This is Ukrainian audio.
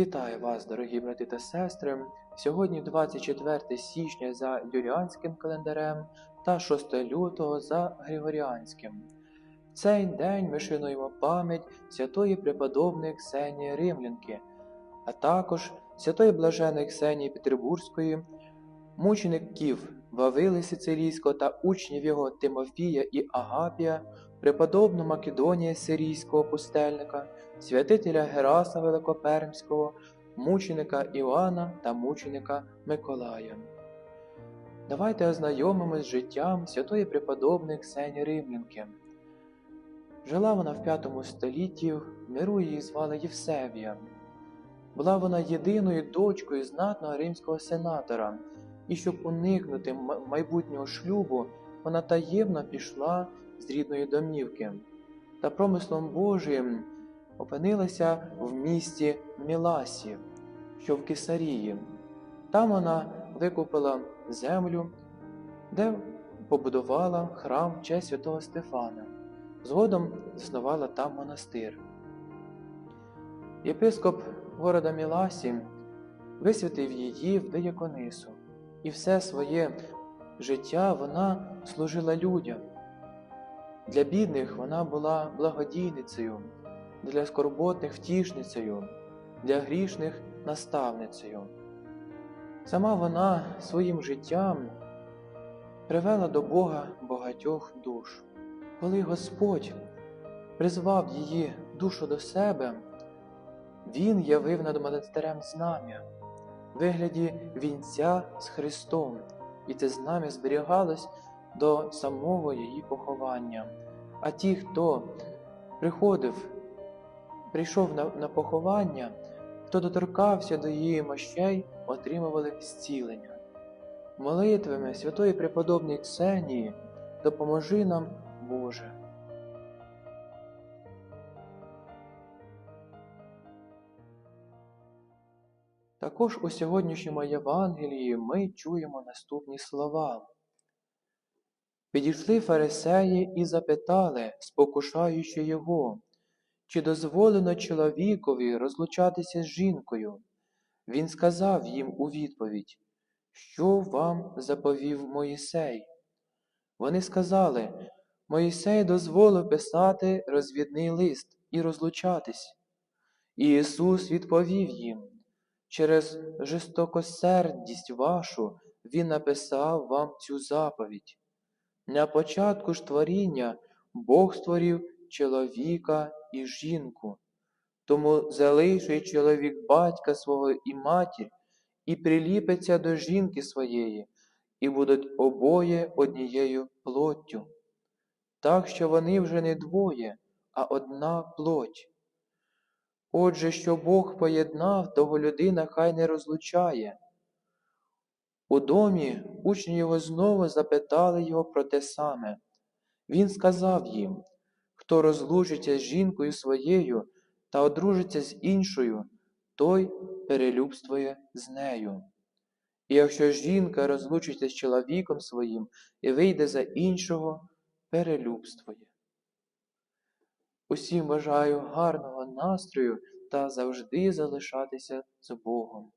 Вітаю вас, дорогі брати та сестри. Сьогодні 24 січня за юліанським календарем та 6 лютого за Григоріанським. В цей день ми шануємо пам'ять святої преподобної Ксенії Римлянки, а також святої блаженої Ксенії Петербурзької, мучеників Вавили Сицилійського та учнів його Тимофія і Агапія, преподобну Македонія Сирійського пустельника, святителя Гераса Великопермського, мученика Іоанна та мученика Миколая. Давайте ознайомимось з життям святої преподобної Ксенії Римлянки. Жила вона в п'ятому столітті, в миру її звали Євсевія. Була вона єдиною дочкою знатного римського сенатора, і щоб уникнути майбутнього шлюбу, вона таємно пішла з рідної домівки та промислом Божиїм опинилася в місті Міласі, що в Кесарії. Там вона викупила землю, де побудувала храм честь святого Стефана. Згодом заснувала там монастир. Єпископ города Міласі висвятив її в дияконису, і все своє життя вона служила людям. Для бідних вона була благодійницею, для скорботних втішницею, для грішних наставницею. Сама вона своїм життям привела до Бога багатьох душ. Коли Господь призвав її душу до себе, Він явив над монастирем знам'я вигляді вінця з Христом, і це знам'я зберігалось до самого її поховання. А ті, хто приходив, прийшов на, на поховання, хто доторкався до її мощей, отримували зцілення. Молитвами святої преподобної Ксенії допоможи нам, Боже. Також у сьогоднішньому Євангелії ми чуємо наступні слова. Підійшли фарисеї і запитали, спокушаючи його, чи дозволено чоловікові розлучатися з жінкою. Він сказав їм у відповідь, що вам заповів Моїсей. Вони сказали, Моїсей дозволив писати розвідний лист і розлучатись. І Ісус відповів їм, через жорстокосердість вашу Він написав вам цю заповідь. На початку ж творіння Бог створив чоловіка і жінку. Тому залишить чоловік батька свого і матір, і приліпиться до жінки своєї, і будуть обоє однією плоттю. Так що вони вже не двоє, а одна плоть. Отже, що Бог поєднав, того людина хай не розлучає. У домі учні його знову запитали його про те саме. Він сказав їм, хто розлучиться з жінкою своєю та одружиться з іншою, той перелюбствує з нею. І якщо жінка розлучиться з чоловіком своїм і вийде за іншого, перелюбствує. Усім бажаю гарного настрою та завжди залишатися з Богом.